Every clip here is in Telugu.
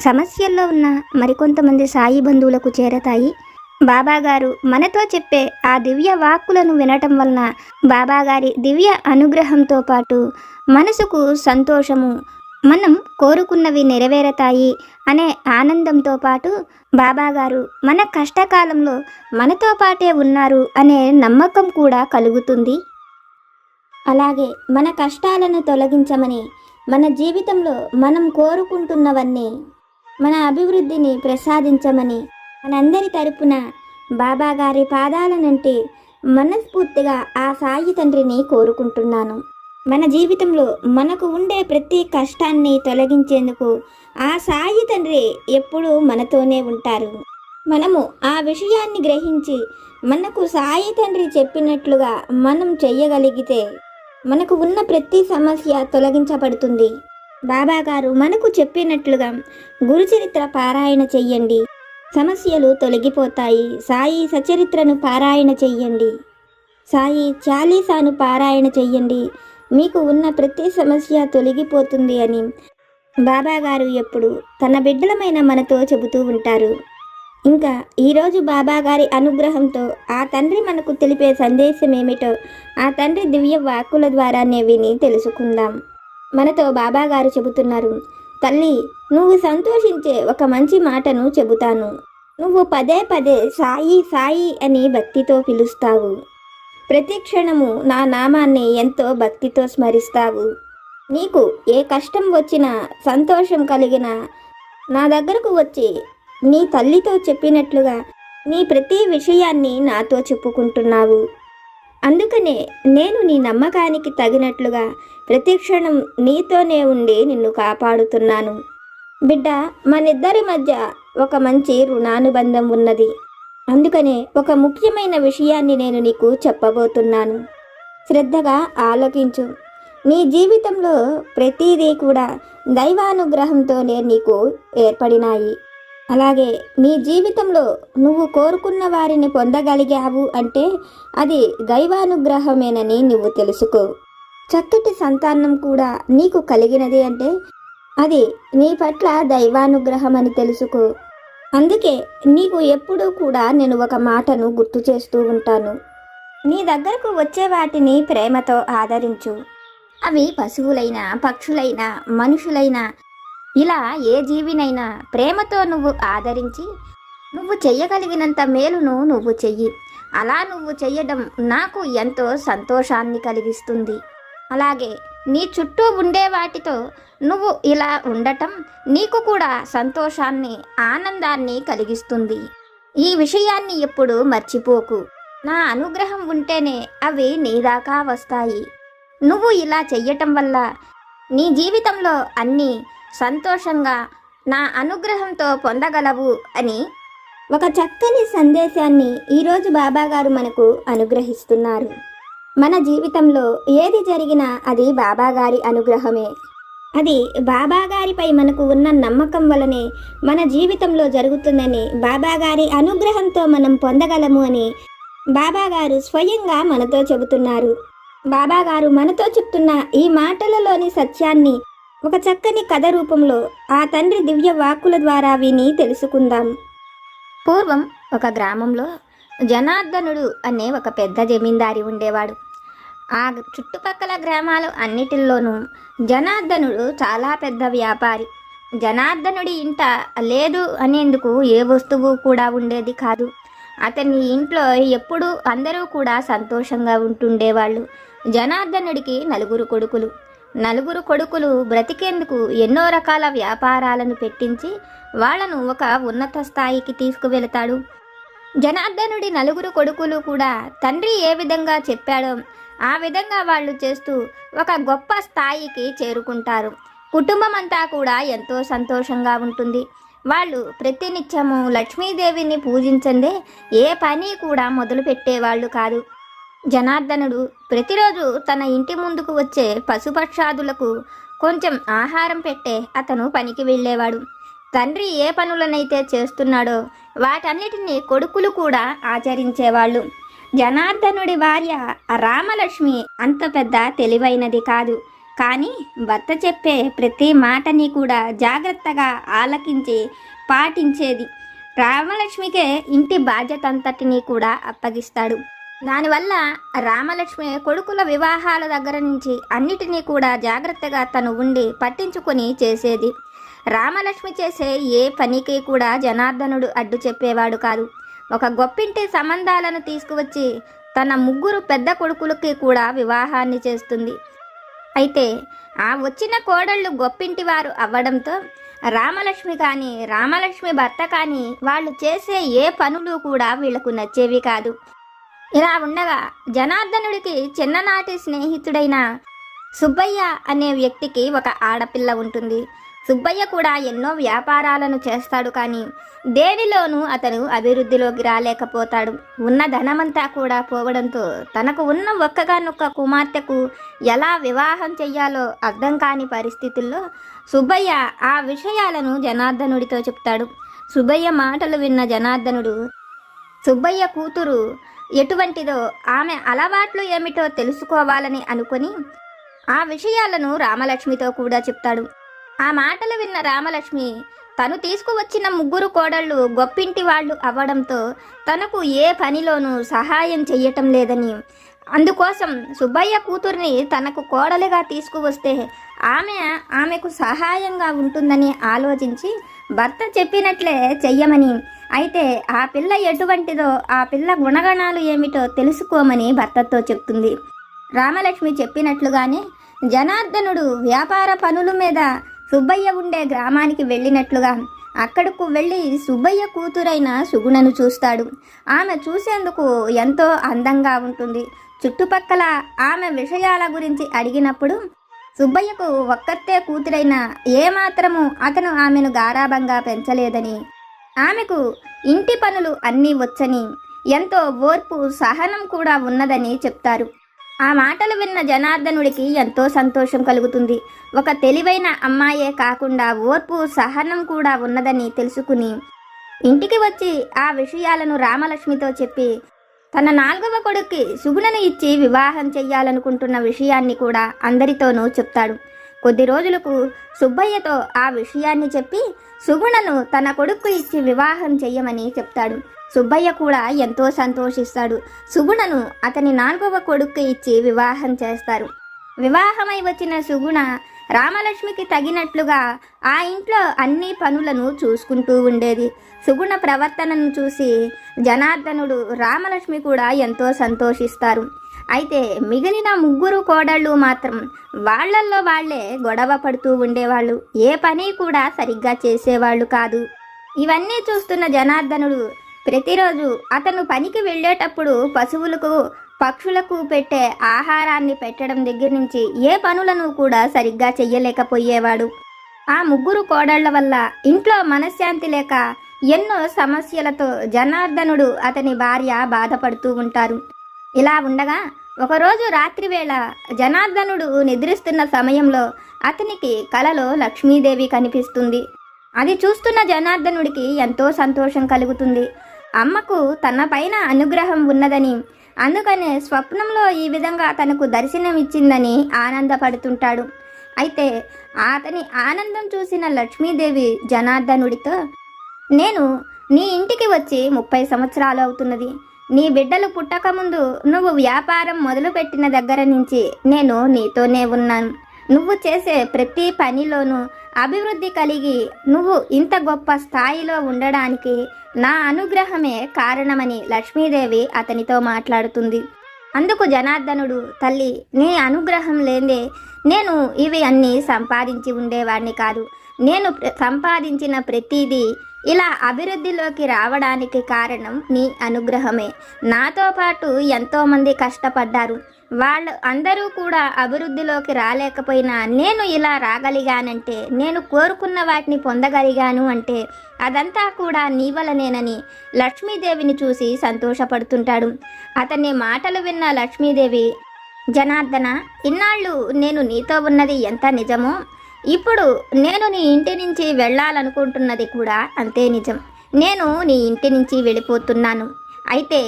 సమస్యల్లో ఉన్న మరికొంతమంది సాయి బంధువులకు చేరతాయి. బాబాగారు మనతో చెప్పే ఆ దివ్య వాక్కులను వినటం వలన బాబాగారి దివ్య అనుగ్రహంతో పాటు మనసుకు సంతోషము మనం కోరుకున్నవి నెరవేరతాయి అనే ఆనందంతో పాటు బాబాగారు మన కష్టకాలంలో మనతో పాటే ఉన్నారు అనే నమ్మకం కూడా కలుగుతుంది. అలాగే మన కష్టాలను తొలగించమని మన జీవితంలో మనం కోరుకుంటున్నవన్నీ మన అభివృద్ధిని ప్రసాదించమని మనందరి తరపున బాబా గారి పాదాలనంటే మనస్ఫూర్తిగా ఆ సాయి తండ్రిని కోరుకుంటున్నాను. మన జీవితంలో మనకు ఉండే ప్రతి కష్టాన్ని తొలగించేందుకు ఆ సాయి తండ్రి ఎప్పుడూ మనతోనే ఉంటారు. మనము ఆ విషయాన్ని గ్రహించి మనకు సాయి తండ్రి చెప్పినట్లుగా మనం చెయ్యగలిగితే మనకు ఉన్న ప్రతి సమస్య తొలగించబడుతుంది. బాబా గారు మనకు చెప్పినట్లుగా గురుచరిత్ర పారాయణ చెయ్యండి. సమస్యలు తొలగిపోతాయి. సాయి సచరిత్రను పారాయణ చెయ్యండి. సాయి చాలీసాను పారాయణ చెయ్యండి. మీకు ఉన్న ప్రతి సమస్య తొలగిపోతుంది అని బాబాగారు ఎప్పుడు తన బిడ్డలమైన మనతో చెబుతూ ఉంటారు. ఇంకా ఈరోజు బాబాగారి అనుగ్రహంతో ఆ తండ్రి మనకు తెలిపే సందేశం ఏమిటో ఆ తండ్రి దివ్య వాక్కుల ద్వారానే విని తెలుసుకుందాం. మనతో బాబా గారు చెబుతున్నారు. తల్లి నువ్వు సంతోషించే ఒక మంచి మాటను చెబుతాను. నువ్వు పదే పదే సాయి సాయి అని భక్తితో పిలుస్తావు. ప్రతి క్షణము నా నామాన్ని ఎంతో భక్తితో స్మరిస్తావు. నీకు ఏ కష్టం వచ్చినా సంతోషం కలిగిన నా దగ్గరకు వచ్చి నీ తల్లితో చెప్పినట్లుగా నీ ప్రతి విషయాన్ని నాతో చెప్పుకుంటున్నావు. అందుకనే నేను నీ నమ్మకానికి తగినట్లుగా ప్రతిక్షణం నీతోనే ఉండి నిన్ను కాపాడుతున్నాను. బిడ్డ మనిద్దరి మధ్య ఒక మంచి రుణానుబంధం ఉన్నది. అందుకనే ఒక ముఖ్యమైన విషయాన్ని నేను నీకు చెప్పబోతున్నాను. శ్రద్ధగా ఆలోచించు నీ జీవితంలో ప్రతిదీ కూడా దైవానుగ్రహంతోనే నీకు ఏర్పడినాయి. అలాగే నీ జీవితంలో నువ్వు కోరుకున్న వారిని పొందగలిగావు అంటే అది దైవానుగ్రహమేనని నువ్వు తెలుసుకో. చక్కటి సంతానం కూడా నీకు కలిగినది అంటే అది నీ పట్ల దైవానుగ్రహం అని తెలుసుకో. అందుకే నీకు ఎప్పుడూ కూడా నేను ఒక మాటను గుర్తు చేస్తూ ఉంటాను. నీ దగ్గరకు వచ్చే వాటిని ప్రేమతో ఆదరించు. అవి పశువులైనా పక్షులైనా మనుషులైనా ఇలా ఏ జీవినైనా ప్రేమతో నువ్వు ఆదరించి నువ్వు చెయ్యగలిగినంత మేలును నువ్వు చెయ్యి. అలా నువ్వు చెయ్యడం నాకు ఎంతో సంతోషాన్ని కలిగిస్తుంది. అలాగే నీ చుట్టూ ఉండే వాటితో నువ్వు ఇలా ఉండటం నీకు కూడా సంతోషాన్ని ఆనందాన్ని కలిగిస్తుంది. ఈ విషయాన్ని ఎప్పుడు మర్చిపోకు. నా అనుగ్రహం ఉంటేనే అవి నీ దాకా వస్తాయి. నువ్వు ఇలా చెయ్యటం వల్ల నీ జీవితంలో అన్నీ సంతోషంగా నా అనుగ్రహంతో పొందగలవు అని ఒక చక్కని సందేశాన్ని ఈరోజు బాబాగారు మనకు అనుగ్రహిస్తున్నారు. మన జీవితంలో ఏది జరిగినా అది బాబాగారి అనుగ్రహమే. అది బాబాగారిపై మనకు ఉన్న నమ్మకం వలనే మన జీవితంలో జరుగుతుందని బాబాగారి అనుగ్రహంతో మనం పొందగలము అని బాబాగారు స్వయంగా మనతో చెబుతున్నారు. బాబాగారు మనతో చెప్తున్న ఈ మాటలలోని సత్యాన్ని ఒక చక్కని కథ రూపంలో ఆ తండ్రి దివ్య వాక్కుల ద్వారా విని తెలుసుకుందాం. పూర్వం ఒక గ్రామంలో జనార్దనుడు అనే ఒక పెద్ద జమీందారి ఉండేవాడు. ఆ చుట్టుపక్కల గ్రామాలు అన్నిటిల్లోనూ జనార్దనుడు చాలా పెద్ద వ్యాపారి. జనార్దనుడి ఇంట లేదు అనేందుకు ఏ వస్తువు కూడా ఉండేది కాదు. అతని ఇంట్లో ఎప్పుడూ అందరూ కూడా సంతోషంగా ఉంటుండేవాళ్ళు. జనార్దనుడికి నలుగురు కొడుకులు. నలుగురు కొడుకులు బ్రతికేందుకు ఎన్నో రకాల వ్యాపారాలను పెట్టించి వాళ్ళను ఒక ఉన్నత స్థాయికి తీసుకువెళతాడు. జనార్దనుడి నలుగురు కొడుకులు కూడా తండ్రి ఏ విధంగా చెప్పాడో ఆ విధంగా వాళ్ళు చేస్తూ ఒక గొప్ప స్థాయికి చేరుకుంటారు. కుటుంబం అంతా కూడా ఎంతో సంతోషంగా ఉంటుంది. వాళ్ళు ప్రతినిత్యము లక్ష్మీదేవిని పూజించందే ఏ పని కూడా మొదలు పెట్టేవాళ్ళు కాదు. జనార్దనుడు ప్రతిరోజు తన ఇంటి ముందుకు వచ్చే పశుపక్షాదులకు కొంచెం ఆహారం పెట్టే అతను పనికి వెళ్ళేవాడు. తండ్రి ఏ పనులనైతే చేస్తున్నాడో వాటన్నిటినీ కొడుకులు కూడా ఆచరించేవాళ్ళు. జనార్దనుడి భార్య రామలక్ష్మి అంత పెద్ద తెలివైనది కాదు. కానీ భర్త చెప్పే ప్రతి మాటని కూడా జాగ్రత్తగా ఆలకించి పాటించేది. రామలక్ష్మికే ఇంటి బాధ్యత అంతటినీ కూడా అప్పగిస్తాడు. దానివల్ల రామలక్ష్మి కొడుకుల వివాహాల దగ్గర నుంచి అన్నిటినీ కూడా జాగ్రత్తగా తను ఉండి పట్టించుకొని చేసేది. రామలక్ష్మి చేసే ఏ పనికి కూడా జనార్దనుడు అడ్డు చెప్పేవాడు కాదు. ఒక గొప్పింటి సంబంధాలను తీసుకువచ్చి తన ముగ్గురు పెద్ద కొడుకులకి కూడా వివాహాన్ని చేస్తుంది. అయితే ఆ వచ్చిన కోడళ్ళు గొప్పింటి వారు అవ్వడంతో రామలక్ష్మి కానీ రామలక్ష్మి భర్త కానీ వాళ్ళు చేసే ఏ పనులు కూడా వీళ్ళకు నచ్చేవి కాదు. ఇలా ఉండగా జనార్దనుడికి చిన్ననాటి స్నేహితుడైన సుబ్బయ్య అనే వ్యక్తికి ఒక ఆడపిల్ల ఉంటుంది. సుబ్బయ్య కూడా ఎన్నో వ్యాపారాలను చేస్తాడు కానీ దేనిలోనూ అతను అభివృద్ధిలోకి రాలేకపోతాడు. ఉన్న ధనమంతా కూడా పోవడంతో తనకు ఉన్న ఒక్కగానొక్క కుమార్తెకు ఎలా వివాహం చెయ్యాలో అర్థం కాని పరిస్థితుల్లో సుబ్బయ్య ఆ విషయాలను జనార్దనుడితో చెప్తాడు. సుబ్బయ్య మాటలు విన్న జనార్దనుడు సుబ్బయ్య కూతురు ఎటువంటిదో ఆమె అలవాట్లు ఏమిటో తెలుసుకోవాలని అనుకొని ఆ విషయాలను రామలక్ష్మితో కూడా చెప్తాడు. ఆ మాటలు విన్న రామలక్ష్మి తను తీసుకువచ్చిన ముగ్గురు కోడళ్ళు గొప్పింటి వాళ్ళు అవ్వడంతో తనకు ఏ పనిలోనూ సహాయం చెయ్యటం లేదని. అందుకోసం సుబ్బయ్య కూతుర్ని తనకు కోడలిగా తీసుకువస్తే ఆమె ఆమెకు సహాయంగా ఉంటుందని ఆలోచించి భర్త చెప్పినట్లే చెయ్యమని. అయితే ఆ పిల్ల ఎటువంటిదో ఆ పిల్ల గుణగణాలు ఏమిటో తెలుసుకోమని భర్తతో చెప్తుంది. రామలక్ష్మి చెప్పినట్లుగానే జనార్దనుడు వ్యాపార పనుల మీద సుబ్బయ్య ఉండే గ్రామానికి వెళ్ళినట్లుగా అక్కడకు వెళ్ళి సుబ్బయ్య కూతురైన సుగుణను చూస్తాడు. ఆమె చూసేందుకు ఎంతో అందంగా ఉంటుంది. చుట్టుపక్కల ఆమె విషయాల గురించి అడిగినప్పుడు సుబ్బయ్యకు ఒక్కతే కూతురైన ఏమాత్రము అతను ఆమెను గారాభంగా పెంచలేదని ఆమెకు ఇంటి పనులు అన్నీ వచ్చని ఎంతో ఓర్పు సహనం కూడా ఉన్నదని చెప్తారు. ఆ మాటలు విన్న జనార్దనుడికి ఎంతో సంతోషం కలుగుతుంది. ఒక తెలివైన అమ్మాయే కాకుండా ఓర్పు సహనం కూడా ఉన్నదని తెలుసుకుని ఇంటికి వచ్చి ఆ విషయాలను రామలక్ష్మితో చెప్పి తన నాలుగవ కొడుక్కి సుగుణను ఇచ్చి వివాహం చెయ్యాలనుకుంటున్న విషయాన్ని కూడా అందరితోనూ చెప్తాడు. కొద్ది రోజులకు సుబ్బయ్యతో ఆ విషయాన్ని చెప్పి సుగుణను తన కొడుక్కు ఇచ్చి వివాహం చెయ్యమని చెప్తాడు. సుబ్బయ్య కూడా ఎంతో సంతోషిస్తాడు. సుగుణను అతని నాలుగవ కొడుకు ఇచ్చి వివాహం చేస్తారు. వివాహమై వచ్చిన సుగుణ రామలక్ష్మికి తగినట్లుగా ఆ ఇంట్లో అన్ని పనులను చూసుకుంటూ ఉండేది. సుగుణ ప్రవర్తనను చూసి జనార్దనుడు రామలక్ష్మి కూడా ఎంతో సంతోషిస్తారు. అయితే మిగిలిన ముగ్గురు కోడళ్ళు మాత్రం వాళ్ళల్లో వాళ్ళే గొడవ పడుతూ ఉండేవాళ్ళు. ఏ పని కూడా సరిగ్గా చేసేవాళ్ళు కాదు. ఇవన్నీ చూస్తున్న జనార్దనుడు ప్రతిరోజు అతను పనికి వెళ్ళేటప్పుడు పశువులకు పక్షులకు పెట్టే ఆహారాన్ని పెట్టడం దగ్గర నుంచి ఏ పనులను కూడా సరిగ్గా చెయ్యలేకపోయేవాడు. ఆ ముగ్గురు కోడళ్ళ వల్ల ఇంట్లో మనశ్శాంతి లేక ఎన్నో సమస్యలతో జనార్దనుడు అతని భార్య బాధపడుతూ ఉంటారు. ఇలా ఉండగా ఒకరోజు రాత్రివేళ జనార్దనుడు నిద్రిస్తున్న సమయంలో అతనికి కలలో లక్ష్మీదేవి కనిపిస్తుంది. అది చూస్తున్న జనార్దనుడికి ఎంతో సంతోషం కలుగుతుంది. అమ్మకు తన పైన అనుగ్రహం ఉన్నదని. అందుకనే స్వప్నంలో ఈ విధంగా తనకు దర్శనం ఇచ్చిందని ఆనందపడుతుంటాడు. అయితే అతని ఆనందం చూసిన లక్ష్మీదేవి జనార్దనుడితో నేను నీ ఇంటికి వచ్చి ముప్పై సంవత్సరాలు అవుతున్నది. నీ బిడ్డలు పుట్టకముందు నువ్వు వ్యాపారం మొదలుపెట్టిన దగ్గర నుంచి నేను నీతోనే ఉన్నాను. నువ్వు చేసే ప్రతి పనిలోనూ అభివృద్ధి కలిగి నువ్వు ఇంత గొప్ప స్థాయిలో ఉండడానికి నా అనుగ్రహమే కారణమని లక్ష్మీదేవి అతనితో మాట్లాడుతుంది. అందుకు జనార్దనుడు తల్లి నీ అనుగ్రహం లేదే. నేను ఇవి అన్నీ సంపాదించి ఉండేవాడిని కాదు. నేను సంపాదించిన ప్రతిదీ ఇలా అభివృద్ధిలోకి రావడానికి కారణం నీ అనుగ్రహమే. నాతో పాటు ఎంతోమంది కష్టపడ్డారు. వాళ్ళు అందరూ కూడా అభివృద్ధిలోకి రాలేకపోయినా నేను ఇలా రాగలిగానంటే నేను కోరుకున్న వాటిని పొందగలిగాను అంటే అదంతా కూడా నీ వలనేనని లక్ష్మీదేవిని చూసి సంతోషపడుతుంటాడు. అతని మాటలు విన్న లక్ష్మీదేవి జనార్దన ఇన్నాళ్ళు నేను నీతో ఉన్నది ఎంత నిజమో ఇప్పుడు నేను నీ ఇంటి నుంచి వెళ్ళాలనుకుంటున్నది కూడా అంతే నిజం. నేను నీ ఇంటి నుంచి వెళ్ళిపోతున్నాను. అయితే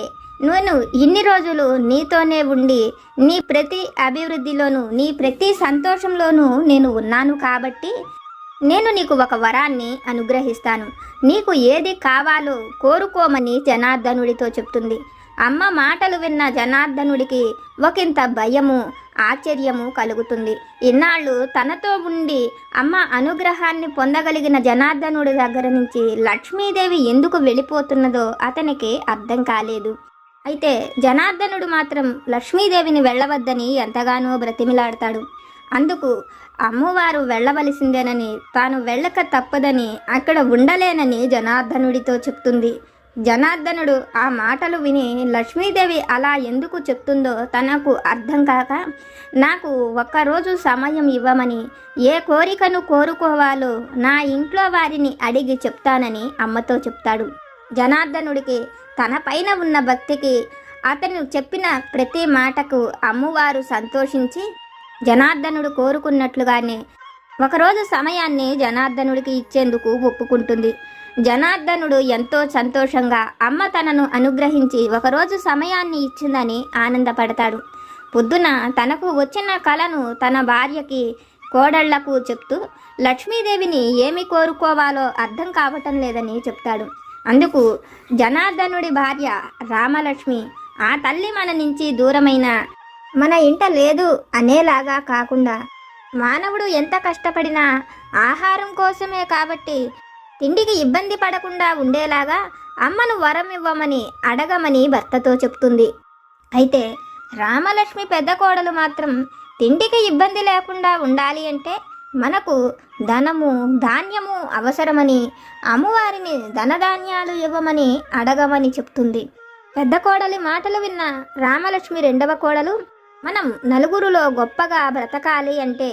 నేను ఇన్ని రోజులు నీతోనే ఉండి నీ ప్రతి అభివృద్ధిలోనూ నీ ప్రతి సంతోషంలోనూ నేను ఉన్నాను కాబట్టి నేను నీకు ఒక వరాన్ని అనుగ్రహిస్తాను. నీకు ఏది కావాలో కోరుకోమని జనార్దనుడితో చెప్తుంది. అమ్మ మాటలు విన్న జనార్దనుడికి ఒకంత భయము ఆశ్చర్యము కలుగుతుంది. ఇన్నాళ్ళు తనతో ఉండి అమ్మ అనుగ్రహాన్ని పొందగలిగిన జనార్దనుడి దగ్గర నుంచి లక్ష్మీదేవి ఎందుకు వెళ్ళిపోతున్నదో అతనికి అర్థం కాలేదు. అయితే జనార్దనుడు మాత్రం లక్ష్మీదేవిని వెళ్ళవద్దని ఎంతగానో బ్రతిమిలాడతాడు. అందుకు అమ్మవారు వెళ్ళవలసిందేనని తాను వెళ్ళక తప్పదని అక్కడ ఉండలేనని జనార్దనుడితో చెప్తుంది. జనార్దనుడు ఆ మాటలు విని లక్ష్మీదేవి అలా ఎందుకు చెప్తుందో తనకు అర్థం కాక నాకు ఒక్కరోజు సమయం ఇవ్వమని ఏ కోరికను కోరుకోవాలో నా ఇంట్లో వారిని అడిగి చెప్తానని అమ్మతో చెప్తాడు. జనార్దనుడికి తన పైన ఉన్న భక్తికి అతను చెప్పిన ప్రతి మాటకు అమ్మవారు సంతోషించి జనార్దనుడు కోరుకున్నట్లుగానే ఒకరోజు సమయాన్ని జనార్దనుడికి ఇచ్చేందుకు ఒప్పుకుంటుంది. జనార్దనుడు ఎంతో సంతోషంగా అమ్మ తనను అనుగ్రహించి ఒకరోజు సమయాన్ని ఇచ్చిందని ఆనందపడతాడు. పొద్దున తనకు వచ్చిన కలను తన భార్యకి కోడళ్ళకు చెప్తూ లక్ష్మీదేవిని ఏమి కోరుకోవాలో అర్థం కావటం లేదని చెప్తాడు. అందుకు జనార్దనుడి భార్య రామలక్ష్మి ఆ తల్లి మన నుంచి దూరమైన మన ఇంట లేదు అనేలాగా కాకుండా మానవుడు ఎంత కష్టపడినా ఆహారం కోసమే కాబట్టి తిండికి ఇబ్బంది పడకుండా ఉండేలాగా అమ్మను వరం ఇవ్వమని అడగమని భర్తతో చెప్తుంది. అయితే రామలక్ష్మి పెద్ద కోడలు మాత్రం తిండికి ఇబ్బంది లేకుండా ఉండాలి అంటే మనకు ధనము ధాన్యము అవసరమని అమ్మవారిని ధనధాన్యాలు ఇవ్వమని అడగమని చెప్తుంది. పెద్ద కోడలి మాటలు విన్న రామలక్ష్మి రెండవ కోడలు మనం నలుగురులో గొప్పగా బ్రతకాలి అంటే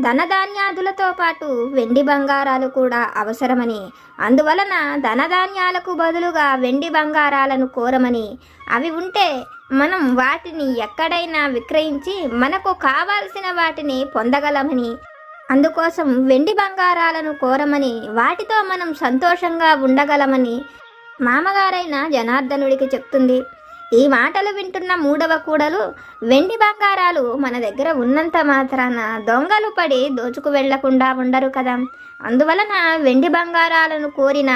ధనధాన్యాదులతో పాటు వెండి బంగారాలు కూడా అవసరమని అందువలన ధనధాన్యాలకు బదులుగా వెండి బంగారాలను కోరమని. అవి ఉంటే మనం వాటిని ఎక్కడైనా విక్రయించి మనకు కావాల్సిన వాటిని పొందగలమని అందుకోసం వెండి బంగారాలను కోరమని వాటితో మనం సంతోషంగా ఉండగలమని మామగారైన జనార్దనుడికి చెప్తుంది. ఈ మాటలు వింటున్న మూడవ కూడలు వెండి బంగారాలు మన దగ్గర ఉన్నంత మాత్రాన దొంగలు పడి దోచుకు వెళ్ళకుండా ఉండరు కదా. అందువలన వెండి బంగారాలను కోరిన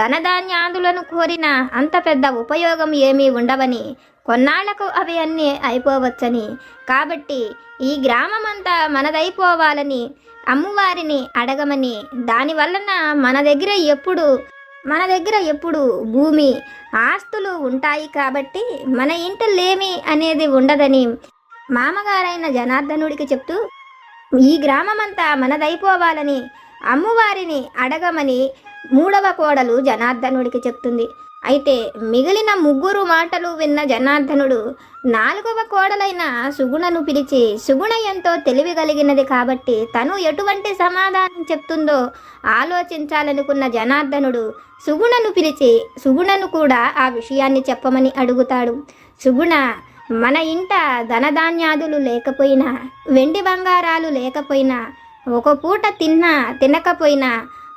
ధనధాన్యాదులను కోరిన అంత పెద్ద ఉపయోగం ఏమీ ఉండవని కొన్నాళ్ళకు అవి అన్నీ అయిపోవచ్చని. కాబట్టి ఈ గ్రామమంతా మనదైపోవాలని అమ్మవారిని అడగమని దానివలన మన దగ్గర ఎప్పుడు మన దగ్గర ఎప్పుడు భూమి ఆస్తులు ఉంటాయి కాబట్టి మన ఇంటలేమి అనేది ఉండదని మామగారైన జనార్దనుడికి చెప్తూ ఈ గ్రామమంతా మనదైపోవాలని అమ్మవారిని అడగమని మూడవ కోడలు జనార్దనుడికి చెప్తుంది. అయితే మిగిలిన ముగ్గురు మాటలు విన్న జనార్దనుడు నాలుగవ కోడలైన సుగుణను పిలిచి సుగుణ ఎంతో తెలివి కలిగినది కాబట్టి తను ఎటువంటి సమాధానం చెప్తుందో ఆలోచించాలనుకున్న జనార్దనుడు సుగుణను పిలిచి సుగుణను కూడా ఆ విషయాన్ని చెప్పమని అడుగుతాడు. సుగుణ మన ఇంట ధనధాన్యాదులు లేకపోయినా వెండి బంగారాలు లేకపోయినా ఒక పూట తిన్నా తినకపోయినా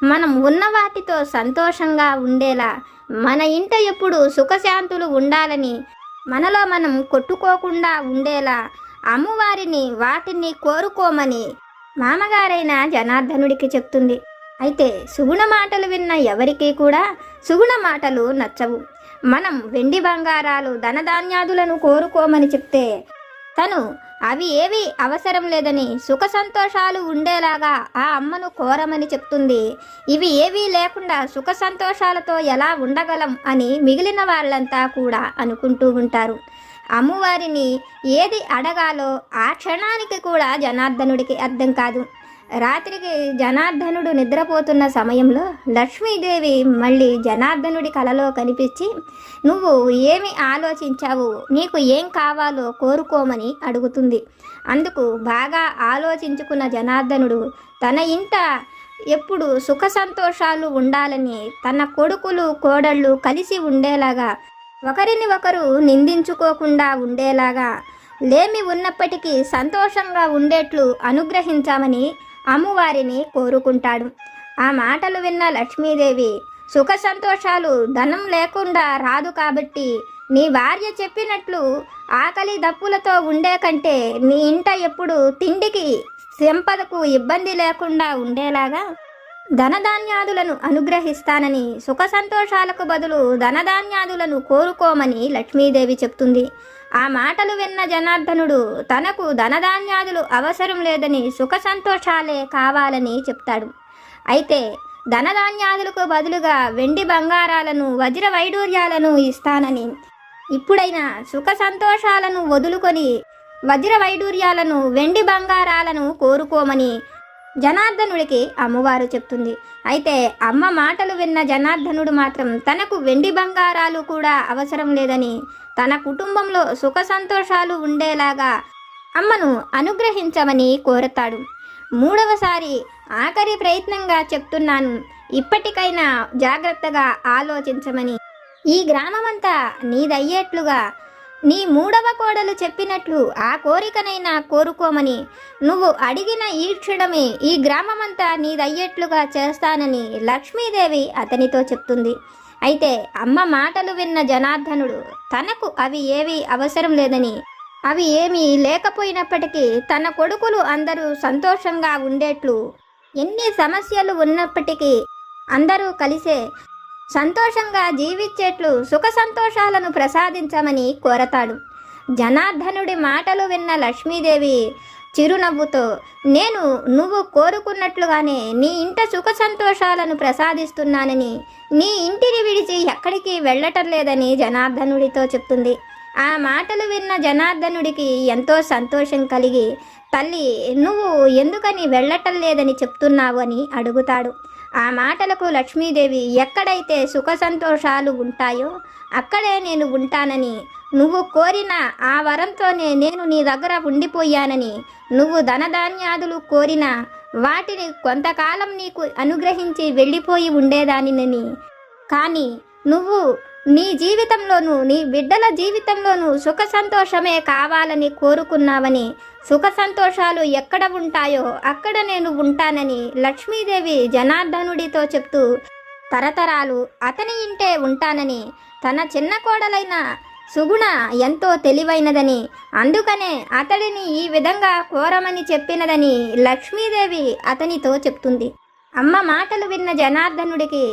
మనం ఉన్న వాటితో సంతోషంగా ఉండేలా మన ఇంట ఎప్పుడు సుఖశాంతులు ఉండాలని మనలో మనం కొట్టుకోకుండా ఉండేలా అమ్మవారిని వాటిని కోరుకోమని మామగారైన జనార్దనుడికి చెప్తుంది. అయితే సుగుణ మాటలు విన్న ఎవరికీ కూడా సుగుణ మాటలు నచ్చవు. మనం వెండి బంగారాలు ధనధాన్యాదులను కోరుకోమని చెప్తే తను అవి ఏవి అవసరం లేదని సుఖ సంతోషాలు ఉండేలాగా ఆ అమ్మను కోరమని చెప్తుంది. ఇవి ఏవీ లేకుండా సుఖ సంతోషాలతో ఎలా ఉండగలం అని మిగిలిన వాళ్ళంతా కూడా అనుకుంటూ ఉంటారు. అమ్మవారిని ఏది అడగాలో ఆ క్షణానికి కూడా జనార్దనుడికి అర్థం కాదు. రాత్రికి జనార్దనుడు నిద్రపోతున్న సమయంలో లక్ష్మీదేవి మళ్ళీ జనార్దనుడి కలలో కనిపించి నువ్వు ఏమి ఆలోచించావు? నీకు ఏం కావాలో కోరుకోమని అడుగుతుంది. అందుకు బాగా ఆలోచించుకున్న జనార్దనుడు తన ఇంట ఎప్పుడు సుఖ సంతోషాలు ఉండాలని తన కొడుకులు కోడళ్ళు కలిసి ఉండేలాగా ఒకరిని ఒకరు నిందించుకోకుండా ఉండేలాగా లేమి ఉన్నప్పటికీ సంతోషంగా ఉండేట్లు అనుగ్రహించామని అమ్మవారిని కోరుకుంటాడు. ఆ మాటలు విన్న లక్ష్మీదేవి సుఖ సంతోషాలు ధనం లేకుండా రాదు కాబట్టి నీ భార్య చెప్పినట్లు ఆకలి దప్పులతో ఉండే కంటే నీ ఇంట ఎప్పుడు తిండికి సంపదకు ఇబ్బంది లేకుండా ఉండేలాగా ధనధాన్యాదులను అనుగ్రహిస్తానని సుఖ సంతోషాలకు బదులు ధనధాన్యాదులను కోరుకోమని లక్ష్మీదేవి చెప్తుంది. ఆ మాటలు విన్న జనార్దనుడు తనకు ధనధాన్యాదులు అవసరం లేదని సుఖ సంతోషాలే కావాలని చెప్తాడు. అయితే ధనధాన్యాదులకు బదులుగా వెండి బంగారాలను వజ్ర వైడూర్యాలను ఇస్తానని. ఇప్పుడైనా సుఖ సంతోషాలను వదులుకొని వజ్ర వైడూర్యాలను వెండి బంగారాలను కోరుకోమని జనార్దనుడికి అమ్మవారు చెప్తుంది. అయితే అమ్మ మాటలు విన్న జనార్దనుడు మాత్రం తనకు వెండి బంగారాలు కూడా అవసరం లేదని తన కుటుంబంలో సుఖ సంతోషాలు ఉండేలాగా అమ్మను అనుగ్రహించమని కోరతాడు. మూడవసారి ఆఖరి ప్రయత్నంగా చెప్తున్నాను ఇప్పటికైనా జాగ్రత్తగా ఆలోచించమని. ఈ గ్రామమంతా నీదయ్యేట్లుగా నీ మూడవ కోడలు చెప్పినట్లు ఆ కోరికనైనా కోరుకోమని నువ్వు అడిగిన ఈ క్షణమే ఈ గ్రామమంతా నీదయ్యేట్లుగా చేస్తానని లక్ష్మీదేవి అతనితో చెప్తుంది. అయితే అమ్మ మాటలు విన్న జనార్దనుడు తనకు అవి ఏవి అవసరం లేదని. అవి ఏమీ లేకపోయినప్పటికీ తన కొడుకులు అందరూ సంతోషంగా ఉండేట్లు. ఎన్ని సమస్యలు ఉన్నప్పటికీ అందరూ కలిసే సంతోషంగా జీవించేట్లు సుఖ సంతోషాలను ప్రసాదించమని కోరతాడు. జనార్దనుడి మాటలు విన్న లక్ష్మీదేవి చిరునవ్వుతో నేను నువ్వు కోరుకున్నట్లుగానే నీ ఇంట సుఖ సంతోషాలను ప్రసాదిస్తున్నానని నీ ఇంటిని విడిచి ఎక్కడికి వెళ్ళటం లేదని జనార్దనుడితో చెప్తుంది. ఆ మాటలు విన్న జనార్దనుడికి ఎంతో సంతోషం కలిగి తల్లి నువ్వు ఎందుకని వెళ్ళటం లేదని చెప్తున్నావు అని అడుగుతాడు. ఆ మాటలకు లక్ష్మీదేవి ఎక్కడైతే సుఖ సంతోషాలు ఉంటాయో అక్కడే నేను ఉంటానని నువ్వు కోరిన ఆ వరంతోనే నేను నీ దగ్గర ఉండిపోయానని నువ్వు ధనధాన్యాదులు కోరిన వాటిని కొంతకాలం నీకు అనుగ్రహించి వెళ్ళిపోయి ఉండేదానినని. కానీ నువ్వు నీ జీవితంలోనూ నీ బిడ్డల జీవితంలోనూ సుఖ సంతోషమే కావాలని కోరుకున్నావని సుఖ సంతోషాలు ఎక్కడ ఉంటాయో అక్కడ నేను ఉంటానని లక్ష్మీదేవి జనార్దనుడితో చెప్తూ తరతరాలు అతని ఇంటే ఉంటానని తన చిన్న కోడలైన సుగుణ ఎంతో తెలివైనదని అందుకనే అతడిని ఈ విధంగా కోరమని చెప్పినదని లక్ష్మీదేవి అతనితో చెప్తుంది. అమ్మ మాటలు విన్న జనార్దనుడికి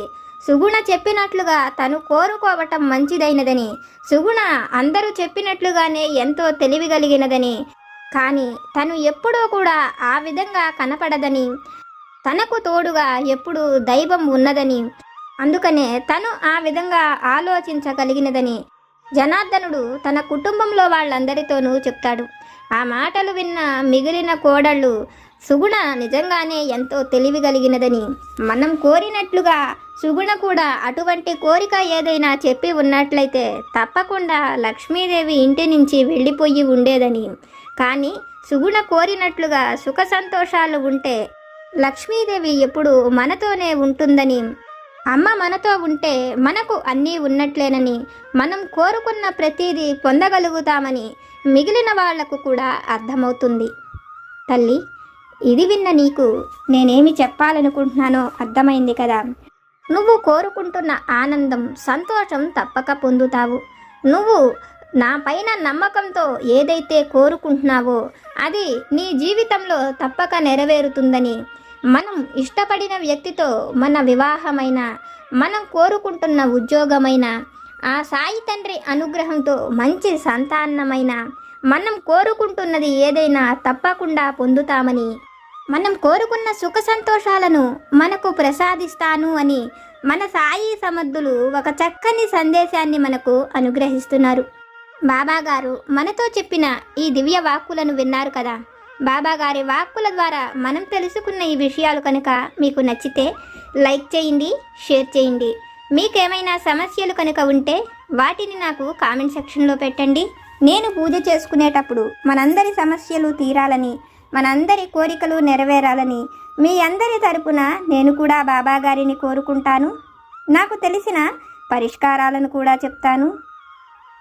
సుగుణ చెప్పినట్లుగా తను కోరుకోవటం మంచిదైనదని సుగుణ అందరూ చెప్పినట్లుగానే ఎంతో తెలివిగలిగినదని కానీ తను ఎప్పుడూ కూడా ఆ విధంగా కనపడదని తనకు తోడుగా ఎప్పుడు దైవం ఉన్నదని అందుకనే తను ఆ విధంగా ఆలోచించగలిగినదని జనార్దనుడు తన కుటుంబంలో వాళ్ళందరితోనూ చెప్తాడు. ఆ మాటలు విన్న మిగిలిన కోడళ్ళు సుగుణ నిజంగానే ఎంతో తెలివి కలిగినదని మనం కోరినట్లుగా సుగుణ కూడా అటువంటి కోరిక ఏదైనా చెప్పి ఉన్నట్లయితే తప్పకుండా లక్ష్మీదేవి ఇంటి నుంచి వెళ్ళిపోయి ఉండేదని. కానీ సుగుణ కోరినట్లుగా సుఖ సంతోషాలు ఉంటే లక్ష్మీదేవి ఎప్పుడు మనతోనే ఉంటుందని అమ్మ మనతో ఉంటే మనకు అన్నీ ఉన్నట్లేనని మనం కోరుకున్న ప్రతిదీ పొందగలుగుతామని మిగిలిన వాళ్ళకు కూడా అర్థమవుతుంది. తల్లి ఇది విన్న నీకు నేనేమి చెప్పాలనుకుంటున్నానో అర్థమైంది కదా. నువ్వు కోరుకుంటున్న ఆనందం సంతోషం తప్పక పొందుతావు. నువ్వు నా పైన నమ్మకంతో ఏదైతే కోరుకుంటున్నావో అది నీ జీవితంలో తప్పక నెరవేరుతుందని మనం ఇష్టపడిన వ్యక్తితో మన వివాహమైన మనం కోరుకుంటున్న ఉద్యోగమైన ఆ సాయి తండ్రి అనుగ్రహంతో మంచి సంతానమైన మనం కోరుకుంటున్నది ఏదైనా తప్పకుండా పొందుతామని మనం కోరుకున్న సుఖ సంతోషాలను మనకు ప్రసాదిస్తాను అని మన సాయి సమర్థులు ఒక చక్కని సందేశాన్ని మనకు అనుగ్రహిస్తున్నారు. బాబా గారు మనతో చెప్పిన ఈ దివ్య వాక్కులను విన్నారు కదా? బాబా గారి వాక్కుల ద్వారా మనం తెలుసుకున్న ఈ విషయాలు కనుక మీకు నచ్చితే లైక్ చేయండి షేర్ చేయండి. మీకేమైనా సమస్యలు కనుక ఉంటే వాటిని నాకు కామెంట్ సెక్షన్లో పెట్టండి. నేను పూజ చేసుకునేటప్పుడు మనందరి సమస్యలు తీరాలని మనందరి కోరికలు నెరవేరాలని మీ అందరి తరపున నేను కూడా బాబాగారిని కోరుకుంటాను. నాకు తెలిసిన పరిష్కారాలను కూడా చెప్తాను.